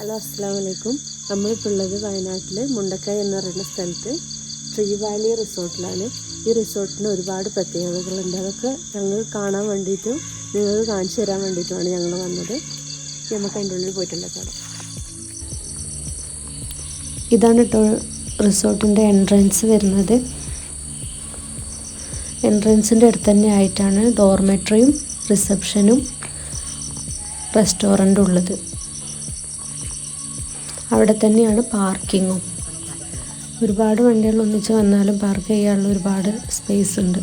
Hello അസ്സാം വലൈക്കും നമ്മളിപ്പോൾ വയനാട്ടിൽ മുണ്ടക്കൈ എന്ന് പറയുന്ന സ്ഥലത്ത് ട്രീ വാലി റിസോർട്ടിലാണ്. ഈ റിസോർട്ടിന് ഒരുപാട് പ്രത്യേകതകളുണ്ട്. അതൊക്കെ ഞങ്ങൾ കാണാൻ വേണ്ടിയിട്ടും നിങ്ങൾക്ക് കാണിച്ചു തരാൻ വേണ്ടിയിട്ടുമാണ് ഞങ്ങൾ വന്നത്. നമുക്ക് അതിന്റെ ഉള്ളിൽ പോയിട്ടുള്ള ഇതാണ് കേട്ടോ റിസോർട്ടിന്റെ എൻട്രൻസ് വരുന്നത്. എൻട്രൻസിന്റെ അടുത്ത് തന്നെ ആയിട്ടാണ് ഡോർമെട്രിയും റിസപ്ഷനും റെസ്റ്റോറന്റും ഉള്ളത്. അവിടെ തന്നെയാണ് പാർക്കിങ്ങും. ഒരുപാട് വണ്ടികൾ ഒന്നിച്ച് വന്നാലും പാർക്ക് ചെയ്യാനുള്ള ഒരുപാട് സ്പേസ് ഉണ്ട്.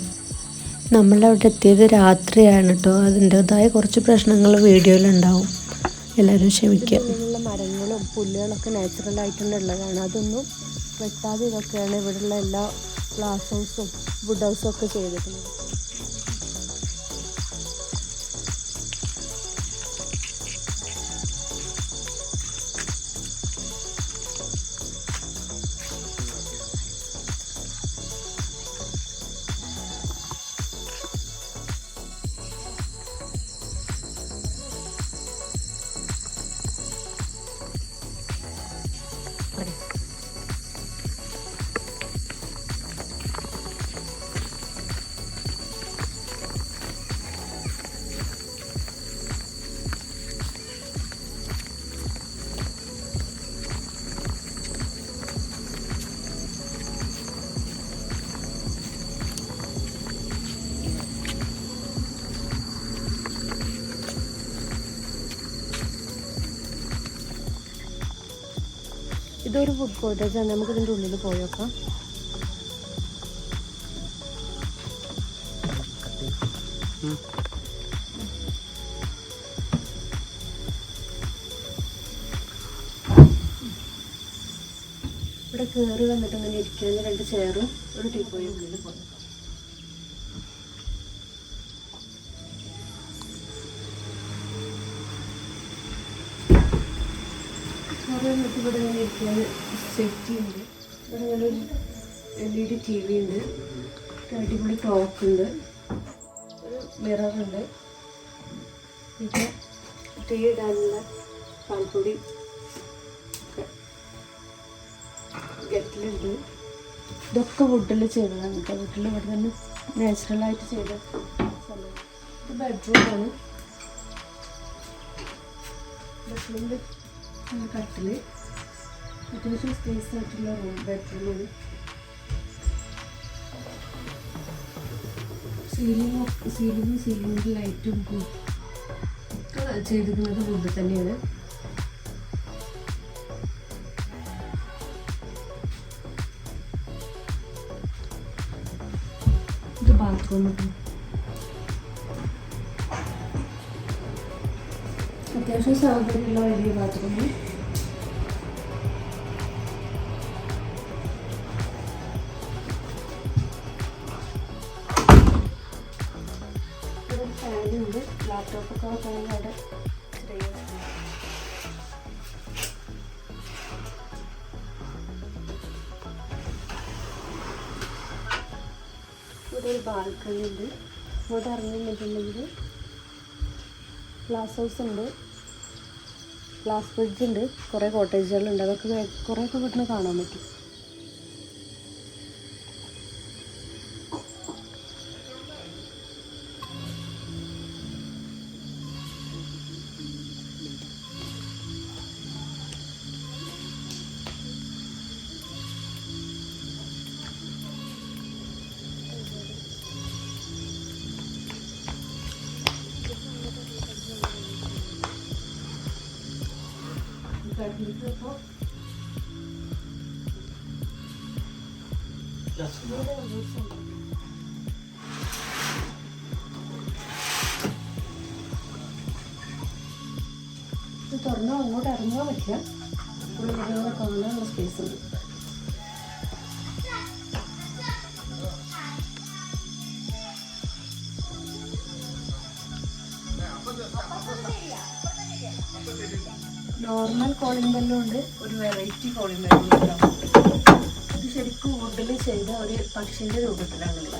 നമ്മളവിടെ എത്തിയത് രാത്രിയാണ് കേട്ടോ അതിന്റെതായ കുറച്ച് പ്രശ്നങ്ങൾ വീഡിയോയിലുണ്ടാവും എല്ലാവരും ക്ഷമിക്കുക മരങ്ങളും പുല്ലുകളൊക്കെ നാച്ചുറൽ ആയിട്ടുള്ളതാണ് അതൊന്നും വെട്ടാതെ ഇതൊക്കെയാണ് ഇവിടെയുള്ള എല്ലാ ഗ്ലാസ് ഹൗസും വുഡ് ഹൗസും ഒക്കെ ചെയ്തിട്ടുള്ളത്. ഇതൊരു ഫുഡ് കോട്ടേജാണ് നമുക്ക് ഇതിന്റെ ഉള്ളിൽ പോയേക്കാം ഇവിടെ കയറി വന്നിട്ട് അങ്ങനെ ഇരിക്കാൻ രണ്ട് ചെയറും ഒരു ടീപ്പോയും ഉള്ളിൽ പോയേക്കാം ഇവിടെ ഇങ്ങനെ ഇരിക്കാൻ സെറ്റി ഉണ്ട് ഇവിടെ ഇങ്ങനെ L E D T V ഉണ്ട്. അടിപൊളി ക്ലോക്ക് ഉണ്ട്. ഒരു മിറർ ഉണ്ട്. പിന്നെ ടീ ഇടാനുള്ള പാൽപ്പൊടി ഒക്കെ ഇതൊക്കെ വുഡിൽ ചെയ്തതാണ് കേട്ടോ. വീട്ടിൽ ഇവിടെ തന്നെ നാച്ചുറലായിട്ട് ചെയ്ത സമയം ഇത് ബെഡ്റൂമാണ് ബെഡ്റൂമിൽ കട്ടിൽ അത്യാവശ്യം സ്പേസ് ആയിട്ടുള്ള റൂം ബെഡ്റൂമാണ് സീലിംഗ് സീലിംഗും സീലിംഗിൽ ലൈറ്റും ഒക്കെ ചെയ്തിരിക്കുന്നത് വുഡ് തന്നെയാണ് ഇത് ബാത്റൂം അത്യാവശ്യം സൗകര്യമുള്ള വലിയ ബാത്റൂം അവിടെ ചെറിയ ഇവിടെ ഒരു ബാൽക്കണി ഉണ്ട്. ഇങ്ങോട്ട് ഇറങ്ങിയിട്ടുണ്ടെങ്കിൽ ഗ്ലാസ് ഹൗസ് ഉണ്ട്. ഗ്ലാസ് ബ്രിഡ്ജ് ഉണ്ട്. കുറേ കോട്ടേജുകളുണ്ട് അതൊക്കെ കുറേയൊക്കെ വീട്ടിൽ കാണാൻ പറ്റും. ഇപ്പോൾ ഇത് തുറന്നാൽ അങ്ങോട്ട് ഇറങ്ങാൻ പറ്റില്ല മൃഗങ്ങളെ കാണാനുള്ള സ്പേസ് ഉണ്ട് നോർമൽ കോളിംഗ് ബെല്ലും ഉണ്ട്. ഒരു വെറൈറ്റി കോളിംഗ് ബെല്ലും ഉണ്ടാവും ഇത് ശരിക്കും വുഡിൽ ചെയ്ത ഒരു പക്ഷിന്റെ രൂപത്തിലാണുള്ളത്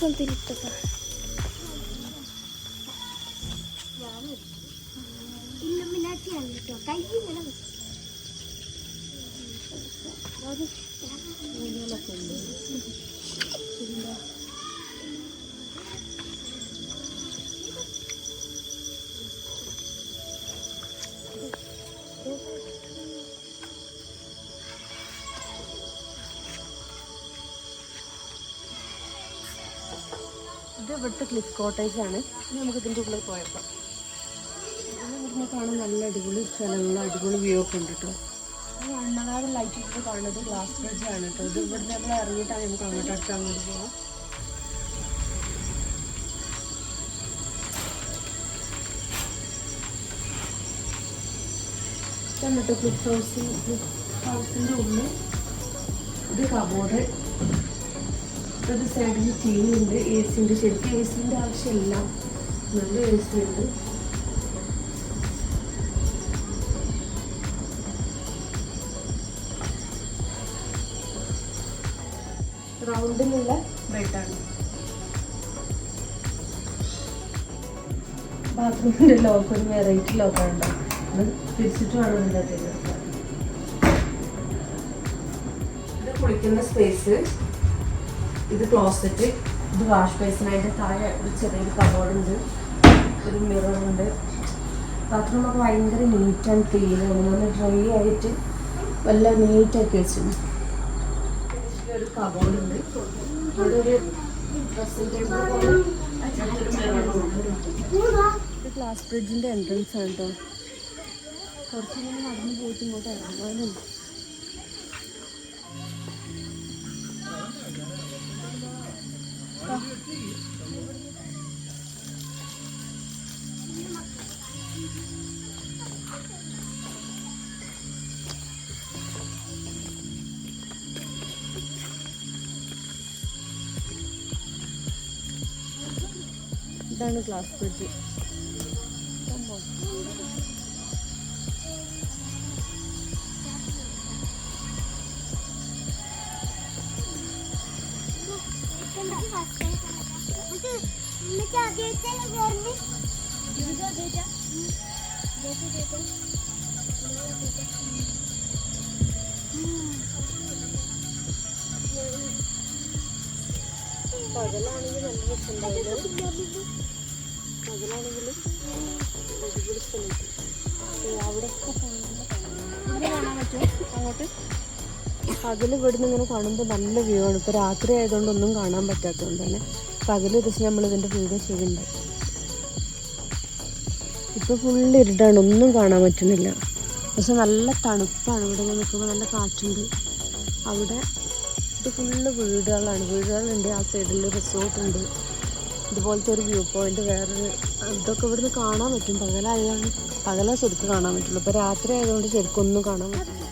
പുസ്തകം തിരിട്ടതാ ഇല്ലുമിനാറ്റിയാണ് കേട്ടോ കൈ ഇങ്ങനെ വെക്കും. ഇവിടുത്തെ ക്ലിഫ് കോട്ടേജ് ആണ്. ഇനി നമുക്ക് ഇതിന്റെ ഉള്ളിൽ പോയപ്പോൾ ഇവിടുന്ന് കാണാൻ നല്ല അടിപൊളി സ്ഥലങ്ങളും അടിപൊളി വ്യൂ ഒക്കെ ഉണ്ട് കേട്ടോ അണ്ണകാട് ലൈറ്റ് ഇട്ട് കാണുന്നത് ഗ്ലാസ് ആണ് കേട്ടോ ഇത് ഇവിടുന്ന് നമ്മൾ ഇറങ്ങിയിട്ടാണ് നമുക്ക് അങ്ങോട്ട് അടുത്ത് അങ്ങോട്ട് പോകാം ക്ലിഫ് ഹൗസ് ക്ലിഫ് ഹൗസിന്റെ ഉള്ളിൽ ഇത് കബോർഡ് ഒരു സൈഡിൽ ടീമുണ്ട് എ സി ഉണ്ട് ശരിക്കും എ സിന്റെ ആവശ്യമില്ല. നല്ല എ സി ഉണ്ട്. റൗണ്ടിലുള്ള ബെഡാണ് ബാത്റൂമിന്റെ ലോക്ക് ഒരു വെറൈറ്റി ലോക്കാണ് അത് തിരിച്ചിട്ട് വേണം ഇതിന്റെ അകത്തേക്ക് ഇത് കുളിക്കുന്ന സ്പേസ് ഇത് ക്ലോസറ്റ് ഇത് വാഷ് ബേസിനായിട്ട് താഴെ ഒരു ചെറിയൊരു കബോർഡുണ്ട് ഒരു മിററുണ്ട് ബാത്റൂമൊക്കെ ഭയങ്കര നീറ്റ് ആൻഡ് ക്ലീൻ ആണ്. നല്ല ഡ്രൈ ആയിട്ട് വല്ല നീറ്റാക്കി വെച്ചു ഒരു കബോർഡുണ്ട്. ഇത് ഗ്ലാസ് ബ്രിഡ്ജിന്റെ എൻട്രൻസ് ആണ് കേട്ടോ കുറച്ചിങ്ങനെ നടന്നു പോയിട്ട് ഇങ്ങോട്ട് ഇറങ്ങാനുണ്ട്. ഇതാണ് ഗ്ലാസ് ബ്രിഡ്ജ് രസമുണ്ടായിരുന്നു പകലാണെങ്കിൽ അടിപൊളി സ്ഥലത്ത് അവിടെയൊക്കെ ഇവിടെ കാണാൻ പറ്റുമോ? അങ്ങോട്ട്? പകൽ ഇവിടുന്ന് ഇങ്ങനെ കാണുമ്പോൾ നല്ല വ്യൂ ആണ്. ഇപ്പോൾ രാത്രി ആയതുകൊണ്ട് ഒന്നും കാണാൻ പറ്റാത്തതുകൊണ്ട് തന്നെ. പകൽ ദിവസം നമ്മൾ ഇതിന്റെ വീഡിയോ ചെയ്യുന്നുണ്ട് ഇപ്പോൾ ഫുള്ള് ഇരുട്ടാണ്. ഒന്നും കാണാൻ പറ്റുന്നില്ല. പക്ഷെ നല്ല തണുപ്പാണ്. ഇവിടെ ഇങ്ങനെ നിൽക്കുമ്പോൾ നല്ല കാറ്റുണ്ട്. അവിടെ ഇത് ഫുള്ള് വീടുകളാണ്. വീടുകളുണ്ട്. ആ സൈഡിൽ റിസോർട്ടുണ്ട് ഇതുപോലത്തെ ഒരു വ്യൂ പോയിന്റ് വേറൊരു ഇതൊക്കെ ഇവിടുന്ന് കാണാൻ പറ്റും. പകലായതാണ് പകലാ ശരിക്കും കാണാൻ പറ്റുള്ളൂ. ഇപ്പോൾ രാത്രി ആയതുകൊണ്ട് ശരിക്കും ഒന്നും കാണാൻ പറ്റില്ല.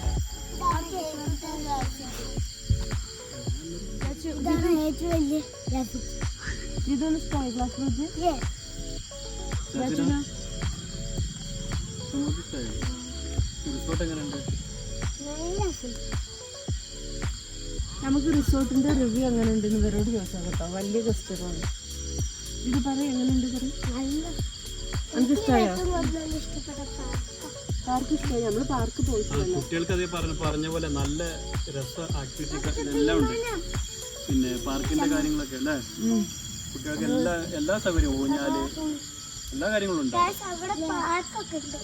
ഇതാണ് സ്കൈ ഗ്ലാസ് ബ്രിഡ്ജ്. നമുക്ക് റിസോർട്ടിന്റെ റിവ്യൂ എങ്ങനെ ഉണ്ടെന്ന് ഇവരോട് ചോദിച്ചാൽ കേട്ടോ. വലിയ ക്വസ്റ്റ്യനാണ് ഇത് എങ്ങനെയുണ്ട് നമുക്ക് ഇഷ്ടമായോ പാർക്ക്. ഇഷ്ടമായി നമ്മൾ പാർക്ക് കുട്ടികൾക്ക് അതേ പറഞ്ഞു പറഞ്ഞ പോലെ നല്ല രസ ആക്ടിവിറ്റി എല്ലാം ഉണ്ട്. പിന്നെ പാർക്കിന്റെ കാര്യങ്ങളൊക്കെ അല്ലേ? കുട്ടികൾക്ക് എല്ലാ എല്ലാ സൗകര്യവും ഊഞ്ഞാൽ എല്ലാ കാര്യങ്ങളും ഉണ്ട്? Guys, അവിടെ പാർക്കൊക്കെ ഉണ്ട്.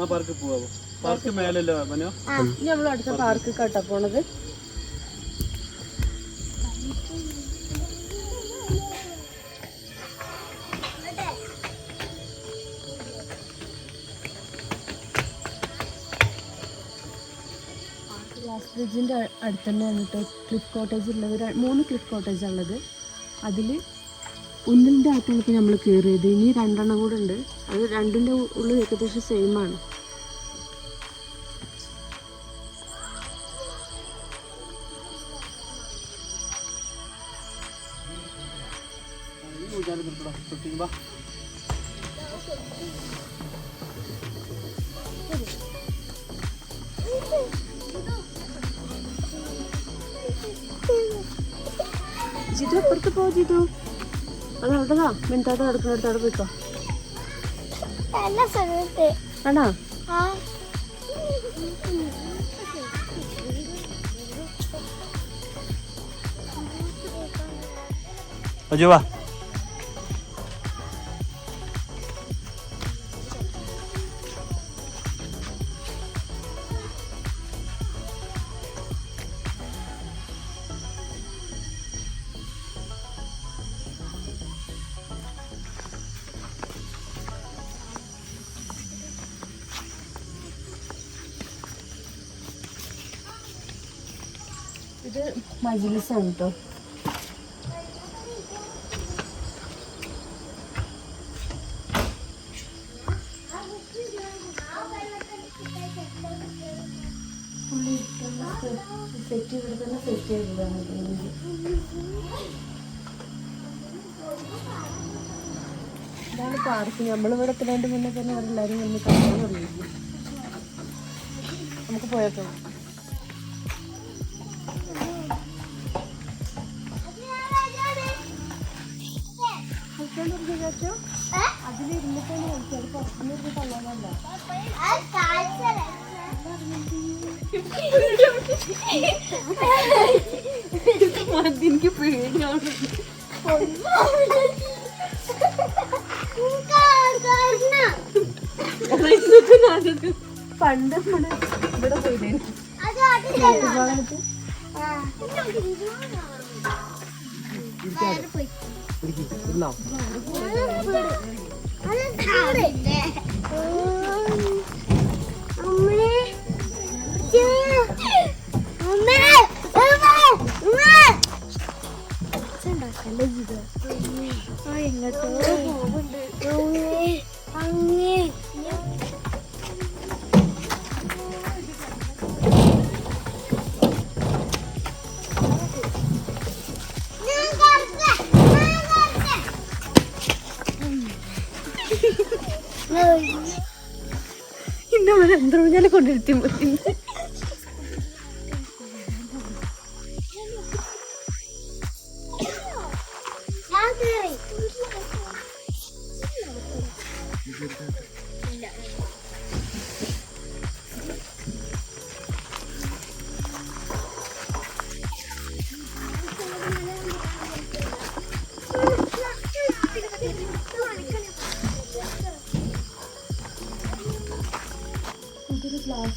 ആ പാർക്ക് പോവാ പാർക്ക് മേലല്ലോ മനോ? ഇനി നമ്മൾ അടുത്ത പാർക്ക്. കേട്ടോ പോണത്. ബ്രിഡ്ജിന്റെ അടുത്ത് തന്നെ വന്നിട്ട് ക്ലിഫ് കോട്ടേജ് ഉള്ളത്. മൂന്ന് ക്ലിഫ് കോട്ടേജ് ഉള്ളത് അതിൽ ഒന്നിന്റെ അകത്താണ് നമ്മൾ കയറിയത് ഇനി രണ്ടെണ്ണം കൂടെ ഉണ്ട്. അത് രണ്ടിന്റെ ഉള്ളിൽ ഏകദേശം സെയിമാണ് ആണ്. അവിടെതാ മിണ്ടാതെ നടക്കുന്നിടത്ത് അവിടെ പോയിക്കോ. ആണോ ആ. ഇത് മജിലിസാണ് കേട്ടോ സെറ്റ് ഇവിടെ തന്നെ സെറ്റ് ചെയ്തതാണ് ഇതാണ് പാർക്ക് നമ്മളിവിടെ എത്തുന്നതിന്റെ മുന്നേ തന്നെ അവരെല്ലാവരും വന്ന് കാണാൻ തുടങ്ങി നമുക്ക് പോയേക്കാം. അതിലിരുന്നിട്ടാണ് കളിച്ചത് പുറത്തുനിന്ന് തള്ളാനല്ല? എനിക്ക് പേടിയാണ്. പണ്ട് നമ്മൾ ഇവിടെ പോയില്ലേ? 저는 가을인데. 엄마, 엄마, 엄마, 엄마. Sao đặt cái gì được? Thôi, người tôi. Ông nghe, ông nghe. എന്തോ ഞാൻ കൊണ്ടിരുത്തി ഇതൊരു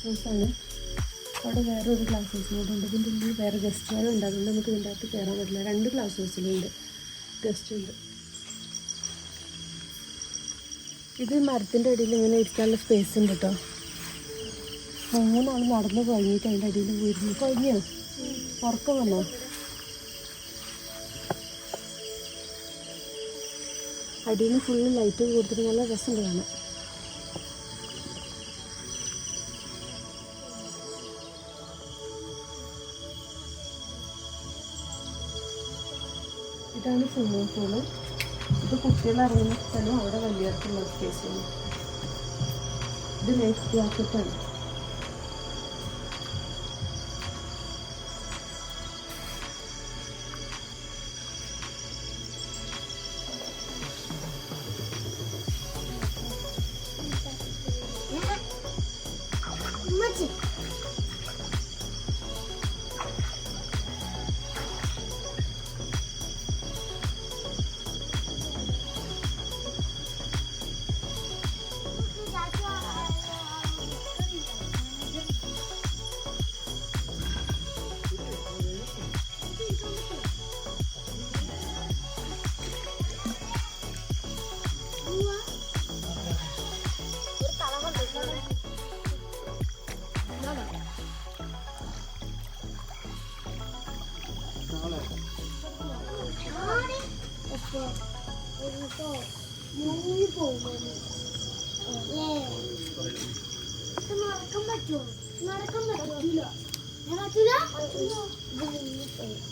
ഹൗസാണ് അവിടെ വേറെ ഒരു ക്ലാസ് ഹൗസ് കൂടെ ഉണ്ട്. ഇതിന്റെ ഉള്ളിൽ വേറെ ഗസ്റ്റ് ഹാൾ ഉണ്ട്. അതുകൊണ്ട് നമുക്ക് ഇതിന്റെ അകത്ത് കയറാൻ പറ്റില്ല. രണ്ട് ക്ലാസ് ഹൗസിലുണ്ട് ഗസ്റ്റ് ഉണ്ട്. ഇത് മരത്തിന്റെ അടിയിൽ ഇങ്ങനെ ഇരിക്കാനുള്ള സ്പേസ് ഉണ്ട് കേട്ടോ മൂന്നാൾ നടന്ന് കഴിഞ്ഞിട്ട് അതിന്റെ അടിയിൽ പോയിരുന്നു കഴിഞ്ഞോ? ഉറക്കം വന്നോ? അടിയിൽ ഫുള്ള് ലൈറ്റ് കൊടുത്തിട്ട് നല്ല രസമുണ്ട് കാണാൻ. ഇതാണ് സ്വിമ്മിങ് പൂൾ ഇത് കുട്ടികൾ ഇറങ്ങുന്ന സ്ഥലം അവിടെ വലിയവർക്കുള്ള സ്പേസാണ് ഇത് ലൈഫ് ജാക്കറ്റാണ്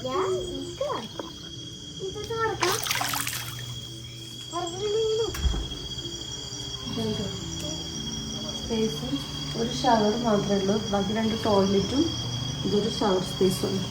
ഞാൻ സ്പേസും ഒരു ഷവർ മാത്രമേ ഉള്ളൂ. ബാക്കി രണ്ട് ടോയ്ലറ്റും ഇതൊരു ഷവർ സ്പേസും ഉണ്ട്.